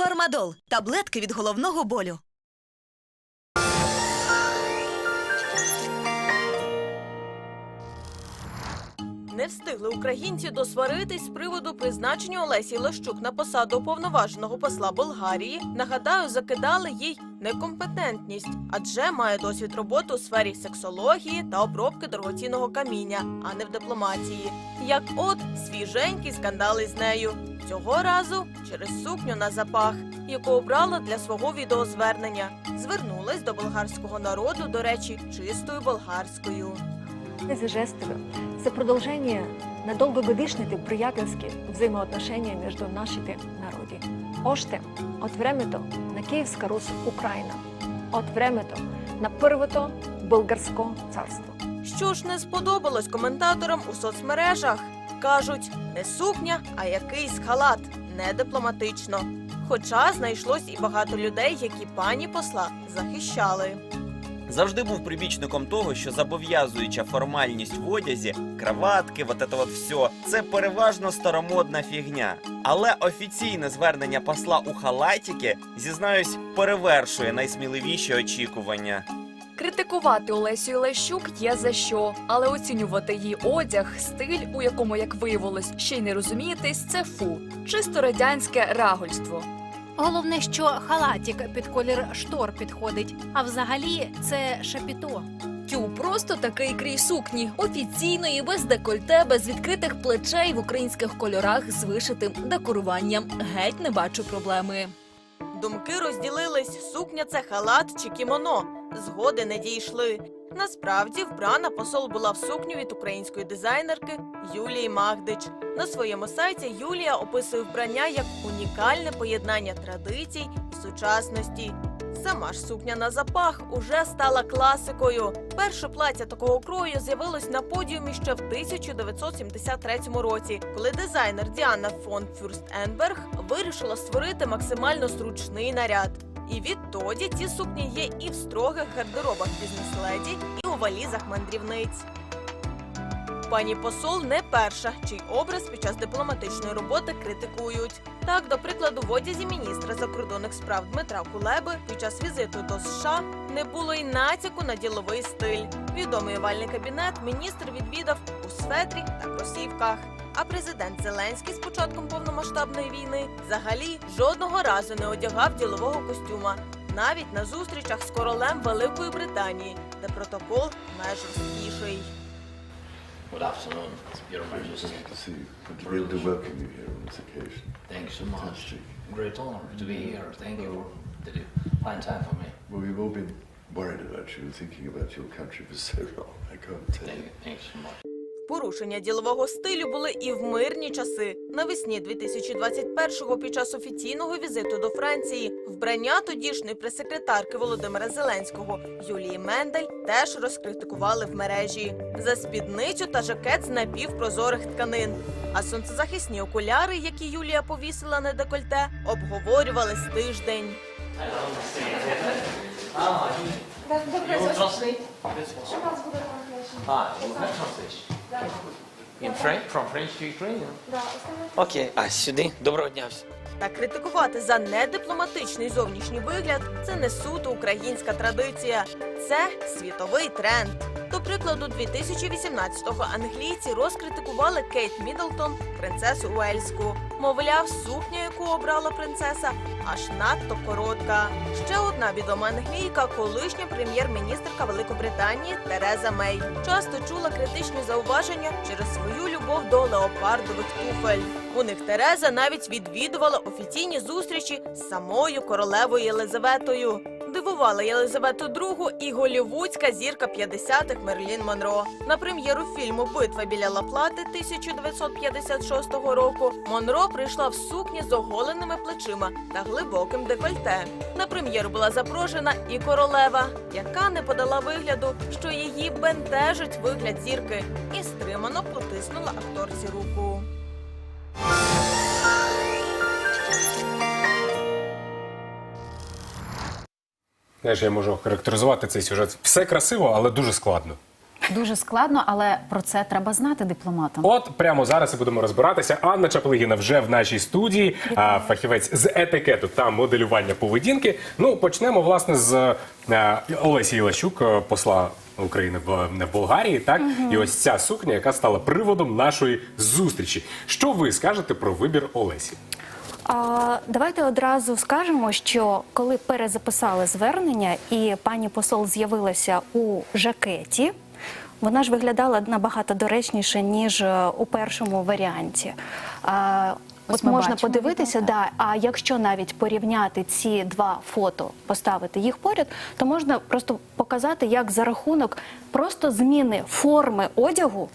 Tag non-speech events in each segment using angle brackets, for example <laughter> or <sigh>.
Фармадол таблетки від головного болю. Не встигли українці досваритись з приводу призначення Олесі Лещук на посаду уповноваженого посла Болгарії. Нагадаю, закидали їй некомпетентність, адже має досвід роботи у сфері сексології та обробки дорогоцінного каміння, а не в дипломатії. Як от свіженький скандал із нею. Цього разу через сукню на запах, яку обрала для свого відеозвернення, звернулась до болгарського народу, до речі, чистою болгарською. Тези жестове са продължение на дългогодишните приятелски взаимоотношения между нашите народи. Още от времето на Киевска Рус Украина, от времето на първото българско царство. Що ж не сподобалось коментаторам у соцмережах? Кажуть, не сукня, а якийсь халат, не дипломатично. Хоча знайшлось і багато людей, які пані посла захищали. Завжди був прибічником того, що зобов'язуюча формальність в одязі, краватки, вот это от все, це переважно старомодна фігня. Але офіційне звернення посла у халатіки, зізнаюсь, перевершує найсміливіші очікування. Критикувати Олесю Лещук є за що, але оцінювати її одяг, стиль, у якому, як виявилось, ще й не розумієтесь, це фу, чисто радянське рагульство. Головне, що халатик під колір штор підходить, а взагалі це шапіто. Тю, просто такий крій сукні, офіційної, без декольте, без відкритих плечей в українських кольорах з вишитим декоруванням. Геть не бачу проблеми. Думки розділились: сукня це халат чи кімоно. Згоди не дійшли. Насправді вбрана посол була в сукню від української дизайнерки Юлії Магдич. На своєму сайті Юлія описує вбрання як унікальне поєднання традицій і сучасності. Сама ж сукня на запах уже стала класикою. Перше плаття такого крою з'явилось на подіумі ще в 1973 році, коли дизайнер Діана фон Фюрст Енберг вирішила створити максимально зручний наряд. І відтоді ці сукні є і в строгих гардеробах бізнес-леді, і у валізах мандрівниць. Пані посол не перша, чий образ під час дипломатичної роботи критикують. Так, до прикладу, в одязі міністра закордонних справ Дмитра Кулеби під час візиту до США не було й натяку на діловий стиль. Відомий овальний кабінет міністр відвідав у светрі та кросівках. А президент Зеленський з початком повномасштабної війни взагалі жодного разу не одягав ділового костюма, навіть на зустрічах з королем Великої Британії, де протокол меж жорсткіший. Good afternoon, Your Majesty. Good to see you. Be able to welcome you here on this occasion. Thank you so much. Fantastic. Great honor to be here. Thank you. Did you find time for me? Well, we've all been worried about you and thinking about your country for so long. I can't tell Thank you. you. Thank so much. Порушення ділового стилю були і в мирні часи. Навесні 2021-го під час офіційного візиту до Франції вбрання тодішньої прес-секретарки Володимира Зеленського Юлії Мендель теж розкритикували в мережі за спідницю та жакет з напівпрозорих тканин. А сонцезахисні окуляри, які Юлія повісила на декольте, обговорювали з тиждень. You In French? From French to Ukrainian? Окей, а сюди? Доброго дня всім. Та критикувати за недипломатичний зовнішній вигляд це не суто українська традиція, це світовий тренд. До прикладу, 2018-го англійці розкритикували Кейт Міддлтон, принцесу Уельську. Мовляв, сукня, яку обрала принцеса, аж надто коротка. Ще одна відома англійка, колишня прем'єр-міністрка Великобританії Тереза Мей, часто чула критичні зауваження через свою любов до леопардових туфель. У них Тереза навіть відвідувала офіційні зустрічі з самою королевою Єлизаветою. Дивувала Єлизавету II і голівудська зірка 50-х Мерлін Монро. На прем'єру фільму Битва біля Лаплати 1956 року Монро прийшла в сукні з оголеними плечима та глибоким декольте. На прем'єру була запрошена і королева, яка не подала вигляду, що її бентежить вигляд зірки, і стримано потиснула акторці руку. Знаєш, я можу характеризувати цей сюжет. Все красиво, але дуже складно. Дуже складно, але про це треба знати дипломатам. От прямо зараз і будемо розбиратися. Анна Чаплигіна вже в нашій студії, а, фахівець з етикету та моделювання поведінки. Ну почнемо власне з е, Олесі Ілащук, е, посла України в, в Болгарії. Так і ось ця сукня, яка стала приводом нашої зустрічі. Що ви скажете про вибір Олесі? А, давайте одразу скажемо, що коли перезаписали звернення і пані посол з'явилася у жакеті, вона ж виглядала набагато доречніше, ніж е, у першому варіанті. Ось От можна бачимо подивитися, да, а якщо навіть порівняти ці два фото, поставити їх поряд, то можна просто показати, як за рахунок просто зміни форми одягу,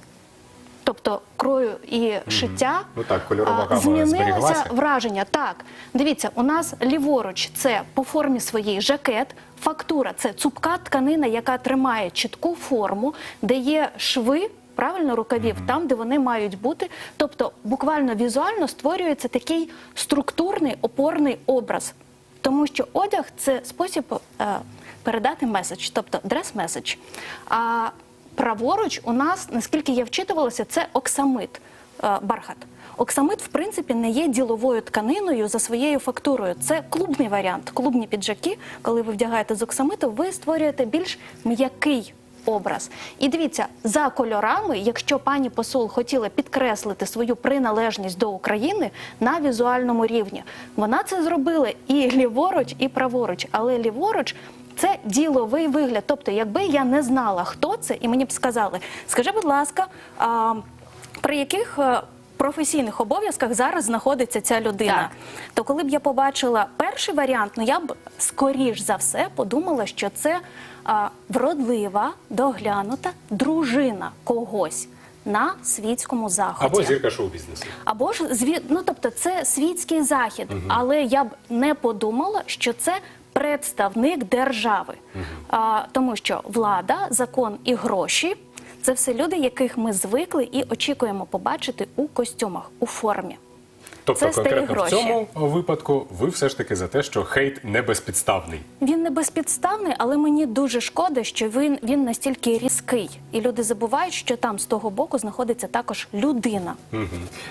тобто крою і шиття, Ну так, кольорова гама змінилося враження. Так, дивіться, у нас ліворуч це по формі своїй жакет, фактура це цупка тканина, яка тримає чітку форму, де є шви. Правильно рукавів там, де вони мають бути. Тобто, буквально візуально створюється такий структурний опорний образ, тому що одяг це спосіб е, передати меседж, тобто дрес-меседж. А праворуч у нас, наскільки я вчитувалася, це оксамит, е, бархат. Оксамит, в принципі, не є діловою тканиною за своєю фактурою. Це клубний варіант. Клубні піджаки, коли ви вдягаєте з оксамиту, ви створюєте більш м'який образ. І дивіться, за кольорами, якщо пані посол хотіла підкреслити свою приналежність до України на візуальному рівні, вона це зробила і ліворуч, і праворуч. Але ліворуч це діловий вигляд. Тобто, якби я не знала, хто це, і мені б сказали, скажи, будь ласка, а, при яких. е, Професійних обов'язках зараз знаходиться ця людина. Так. То коли б я побачила перший варіант, ну я б скоріш за все подумала, що це а, вродлива, доглянута дружина когось на світському заході. Або зірка шоу-бізнесу. Або ж зві... ну, тобто це світський захід, але я б не подумала, що це представник держави, а, тому що влада, закон і гроші це все люди, яких ми звикли і очікуємо побачити у костюмах, у формі. Тобто, Це старі конкретно в цьому випадку ви все ж таки за те, що хейт не безпідставний. Він не безпідставний, але мені дуже шкода, що він, він настільки різкий. І люди забувають, що там з того боку знаходиться також людина, а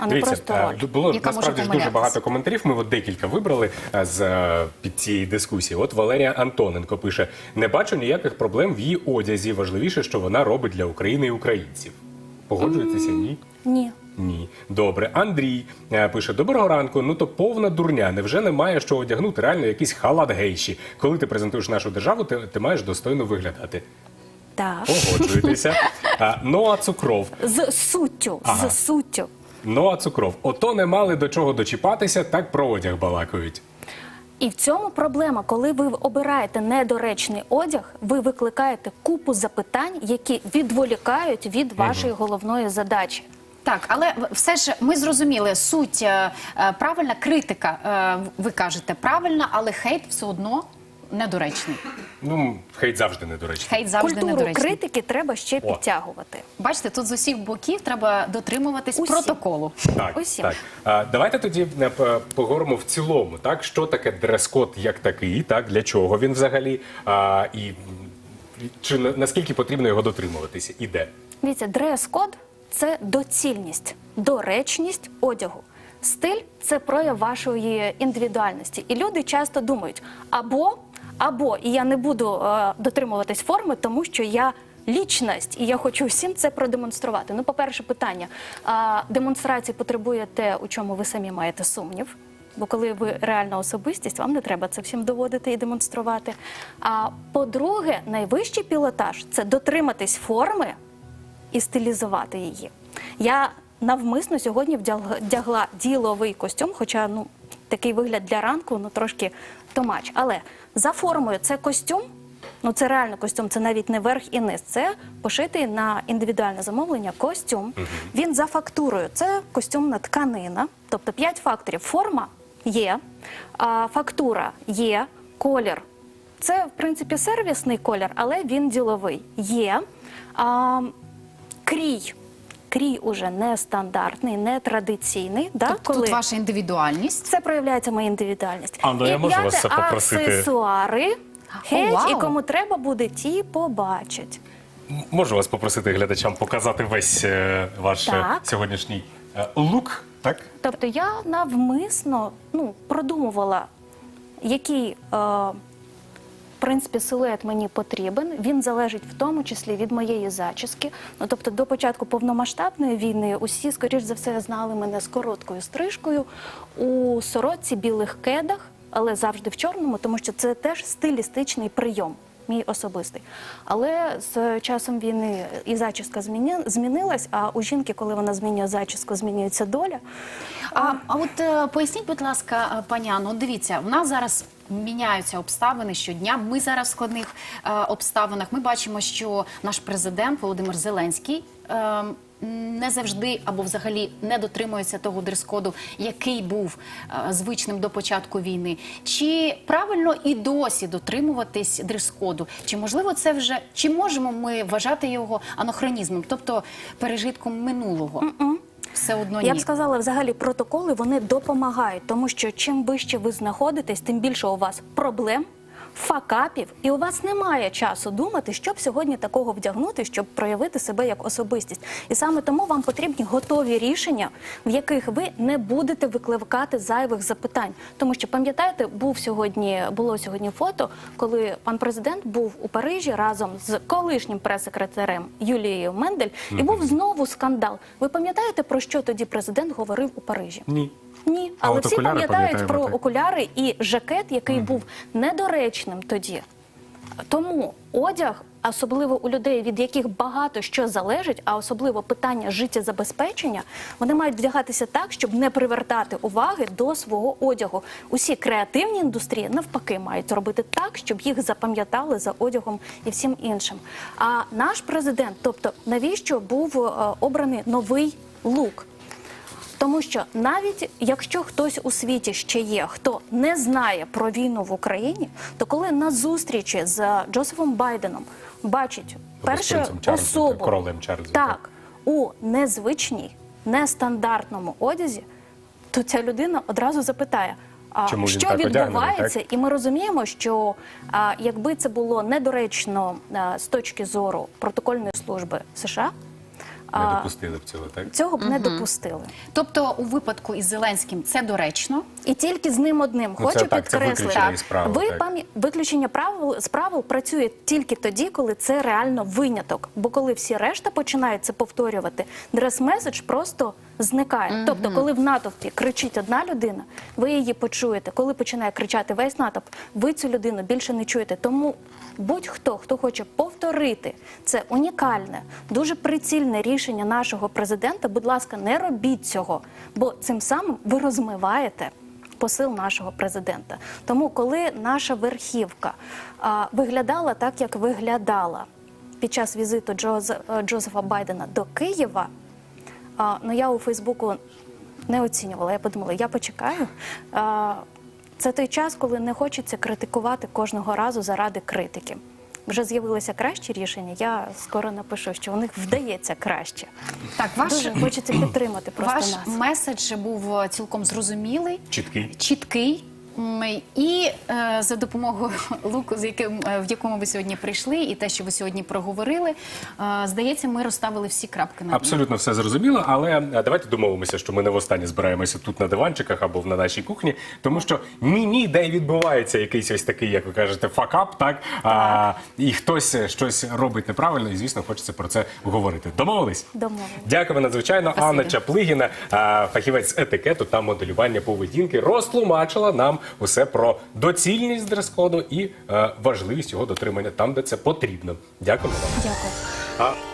не Дивіться, просто е, роль. було яка насправді ж дуже багато коментарів. Ми от декілька вибрали е, з е, під цієї дискусії. От Валерія Антоненко пише: не бачу ніяких проблем в її одязі. Важливіше, що вона робить для України і українців. Погоджуєтеся? Ні. Ні. Ні, добре. Андрій е, пише: Доброго ранку. Ну то повна дурня. Невже немає що одягнути? Реально якийсь халат гейші. Коли ти презентуєш нашу державу, ти, ти маєш достойно виглядати. Так. Погоджуєтеся. <laughs> А, Ноа Цукров. З суттю, Ага. з суттю. Ноа Цукров. Ото не мали до чого дочіпатися, так про одяг балакають. І в цьому проблема, коли ви обираєте недоречний одяг, ви викликаєте купу запитань, які відволікають від вашої головної задачі. Так, але все ж ми зрозуміли суть е, е, правильна критика. е, Ви кажете правильна, але хейт все одно недоречний. Ну, хейт завжди недоречний. Хейт завжди Культуру недоречний. критики треба ще О. підтягувати. Бачите, тут з усіх боків треба дотримуватись Усі. протоколу. Так, Усім. так. А, давайте тоді е, п- поговоримо в цілому, так що таке дрес-код як такий, так для чого він взагалі, а, і м, чи на- наскільки потрібно його дотримуватися, і де? Дивіться, дрес-код це доцільність, доречність одягу. Стиль це прояв вашої індивідуальності. І люди часто думають або, або, і я не буду е, дотримуватись форми, тому що я лічність, і я хочу всім це продемонструвати. Ну, по-перше, питання. А, демонстрації потребує те, у чому ви самі маєте сумнів. Бо коли ви реальна особистість, вам не треба це всім доводити і демонструвати. А по-друге, найвищий пілотаж це дотриматись форми і стилізувати її. Я навмисно сьогодні вдягла, діловий костюм, хоча ну, такий вигляд для ранку ну, трошки томач. Але за формою це костюм, ну це реально костюм, це навіть не верх і низ. Це пошитий на індивідуальне замовлення костюм. Він за фактурою, це костюмна тканина, тобто п'ять факторів. Форма є, фактура є, колір. Це, в принципі, сервісний колір, але він діловий. Є. А, крій. Крій уже не стандартний, не традиційний. Да? Тобто коли тут ваша індивідуальність. це проявляється моя індивідуальність. Анна, я і можу вас це попросити? аксесуари. Геть, вау. і кому треба буде, ті побачать. можу вас попросити глядачам показати весь е, ваш е, Так. сьогоднішній е, лук, так? Тобто я навмисно ну, продумувала, який е, принципі, силует мені потрібен. Він залежить в тому числі від моєї зачіски. Ну, тобто, до початку повномасштабної війни усі, скоріш за все, знали мене з короткою стрижкою у сорочці, білих кедах, але завжди в чорному, тому що це теж стилістичний прийом. Мій особистий. Але з часом війни і зачіска зміни, змінилась, а у жінки, коли вона змінює зачіску, змінюється доля. А, а от е, поясніть, будь ласка, е, пані Анно, дивіться, в нас зараз міняються обставини щодня. Ми зараз в складних е, обставинах. Ми бачимо, що наш президент Володимир Зеленський. е, не завжди або взагалі не дотримується того дрес-коду, який був е, звичним до початку війни. Чи правильно і досі дотримуватись дрес-коду? Чи можливо це вже чи можемо ми вважати його анахронізмом, тобто пережитком минулого? Все одно ні. Я б сказала, взагалі протоколи вони допомагають, тому що чим вище ви знаходитесь, тим більше у вас проблем. Факапів, і у вас немає часу думати, що б сьогодні такого вдягнути, щоб проявити себе як особистість. І саме тому вам потрібні готові рішення, в яких ви не будете викликати зайвих запитань. Тому що пам'ятаєте, був сьогодні було сьогодні фото, коли пан президент був у Парижі разом з колишнім прес-секретарем Юлією Мендель, і був знову скандал. Ви пам'ятаєте про що тоді президент говорив у Парижі? Ні. Ні, але всі пам'ятають про окуляри і жакет, який був недоречним тоді. Тому одяг, особливо у людей, від яких багато що залежить, а особливо питання життєзабезпечення, вони мають вдягатися так, щоб не привертати уваги до свого одягу. Усі креативні індустрії навпаки мають робити так, щоб їх запам'ятали за одягом і всім іншим. А наш президент, тобто навіщо був е, обраний новий лук? Тому що навіть якщо хтось у світі ще є, хто не знає про війну в Україні, то коли на зустрічі з Джозефом Байденом бачить першу принцем Чарльзом, особу королем Чарльзом, так, у незвичній, нестандартному одязі, то ця людина одразу запитає. А Чому що відбувається? так? І ми розуміємо, що а, якби це було недоречно а, з точки зору протокольної служби США, Не допустили б цього, так? цього б не допустили. Тобто, у випадку із Зеленським це доречно. І тільки з ним одним Ну, це хочу так, це підкреслити. виключення із правил, ви так. пам'я- виключення правил з правил працює тільки тоді, коли це реально виняток. Бо коли всі решта починають це повторювати, дрес-меседж просто зникає. Тобто, коли в натовпі кричить одна людина, ви її почуєте. Коли починає кричати весь натовп, ви цю людину більше не чуєте. Тому будь-хто, хто хоче повторити це унікальне, дуже прицільне рішення нашого президента, будь ласка, не робіть цього, бо цим самим ви розмиваєте посил нашого президента. Тому, коли наша верхівка а, виглядала так, як виглядала під час візиту Джоз, Джозефа Байдена до Києва, а, ну я у Фейсбуку не оцінювала. Я подумала, я почекаю. А, це той час, коли не хочеться критикувати кожного разу заради критики. Вже з'явилися кращі рішення. Я скоро напишу, що у них вдається краще. Так, ваш, Дуже хочеться підтримати просто ваш нас. меседж був е, цілком зрозумілий. Чіткий. чіткий. І е, за допомогою <laughs> луку, з яким е, в якому ви сьогодні прийшли, і те, що ви сьогодні проговорили, е, здається, ми розставили всі крапки на. Абсолютно все зрозуміло, але давайте домовимося, що ми не востаннє збираємося тут на диванчиках або на нашій кухні, тому що ні, ні, де відбувається якийсь ось такий, як ви кажете, факап, так а, і хтось щось робить неправильно, і звісно, хочеться про це говорити. Домовились? Домовились. Дякуємо надзвичайно. Спасибі. Анна Чаплигіна, фахівець етикету та моделювання поведінки, розтлумачила нам усе про доцільність дрес-коду і е, важливість його дотримання там, де це потрібно. Дякую вам. Дякую.